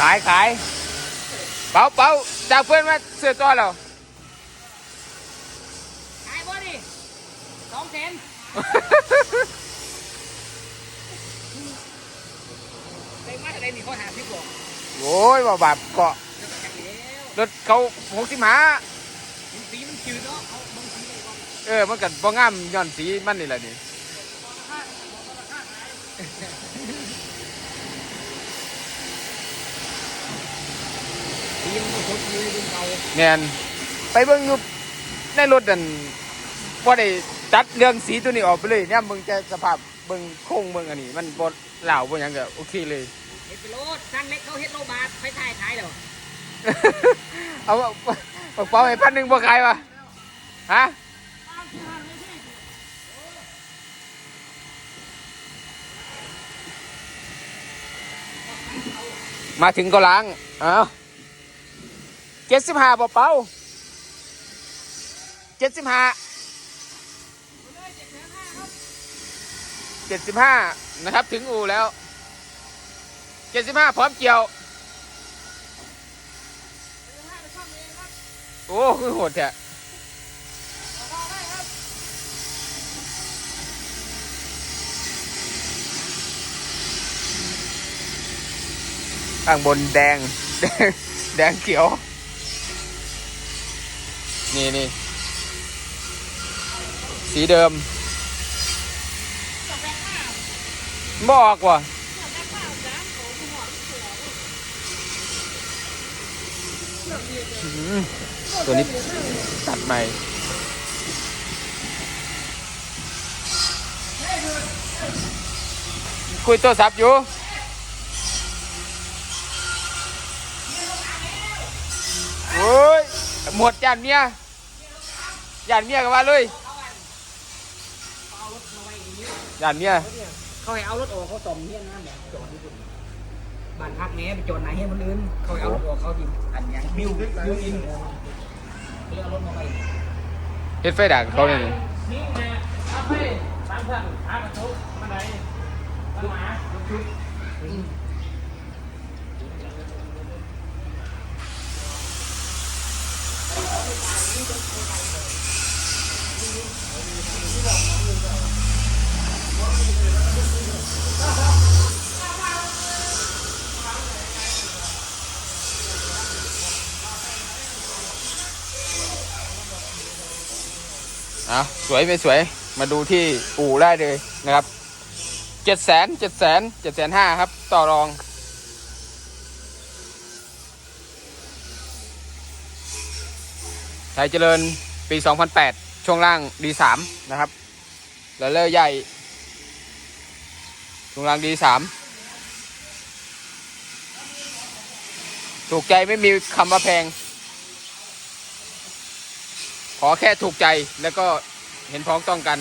ขายขายเป๋าเป๋าจากเพื่อนมาเสื้อตัวเราขายบ่ดิสองแสนได้มาจะได้มีข้อหาที่บอกโอ้ยบ่บาปเกาะจะจักแล้วรถเขาหกสิบหามันสีมันจืดเนาะเขาบางสีเลยว่าเออมันกับ่งามย้อนสีมันนี่แหละนี่ สีมันก็สดอยู่รุ่นเก่าแน่นไปเบิ่งอยู่ในรถนั่นบ่ได้ตัดเรื่องสีตัวนี้ออกไปเลยเนี่ยมึงจะสภาพเบิ่งโครงเบิ่งอันนี้ มันบ่เหล่าบ่หยังก็โอเคเลยเฮ็ดไปโลดช่างเล็กเขาเฮ็ดโลบาทไปถ่ายถ่ายเดี๋ยวเอาเอาเอาเป๋าให้พันหนึ่งบ่ขายวะฮะมาถึงก็ล้าง เอา เจ็ดสิบห้าบ่เป๋าเจ็ดสิบห้าเจ็ดสิบห้านะครับ ถึงอูแล้วเจ็ดสิบห้าพร้อมเกี่ยวโอ้คือโหดแท้ข้างบนแดง แดงแดงเขียว นี่นี่สีเดิมบอกว่ะตัวนี้ตัดใหม่คุยโทรศัพท์อยู่ หมดยานเมียยานเมียกันมาเลยยานเมียเขาให้เอารถออกเขาต่อมเฮี้ยนน้ำแบบจอดที่สุดบ้านพักแหน่ไปจอดไหนให้มันลื่นเขาให้เอารถออกเขาดิอันยังบิวบิวอินเขาเลยเอารถมาไว้เฮ็ดไฟดักเขาเนี่ยนี่ไงเอาไปสามพันหากระจกมาไหนมาหมาชุด อะสวยไม่สวยมาดูที่อู่ได้เลยนะครับเจ็ดแสนเจ็ดแสนเจ็ดแสนห้าครับ ต่อรองไทยเจริญปี 2008 ช่วงล่าง D3 นะครับแล้วเลอร์ใหญ่ ช่วงล่าง D3 ถูกใจไม่มีคำว่าแพง อแค่ถูกใจแล้วก็เห็นพ้องต้องกัน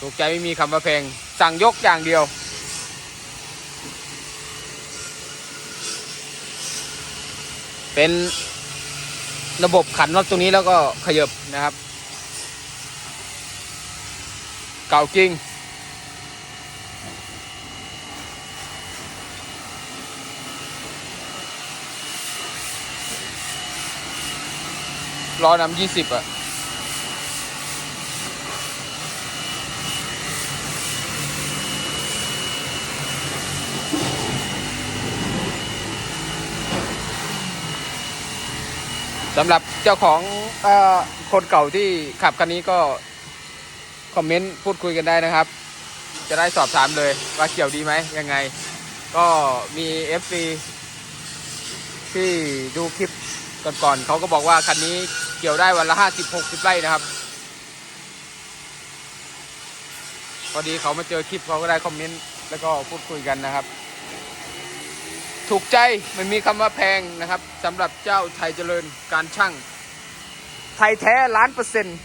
ถูกใจไม่มีคำว่าแพง สั่งยกอย่างเดียว เป็นระบบขันน็อตตรงนี้แล้วก็ขยบนะครับ เก่าจริง รอนำยี่สิบอะสำหรับเจ้าของอคนเก่าที่ขับคันนี้ก็ คอมเมนต์พูดคุยกันได้นะครับ จะได้สอบถามเลยว่าเกี่ยวดีไหมยังไง ก็มี FC ที่ดูคลิปก่อนๆเขาก็บอกว่าคันนี้ เกี่ยวได้วันละห้าสิบหกสิบไร่นะครับ พอดีเขามาเจอคลิปเขาก็ได้คอมเมนต์แล้วก็พูดคุยกันนะครับ ถูกใจไม่มีคำว่าแพงนะครับสำหรับเจ้าไทยเจริญการช่างไทยแท้ล้านเปอร์เซ็นต์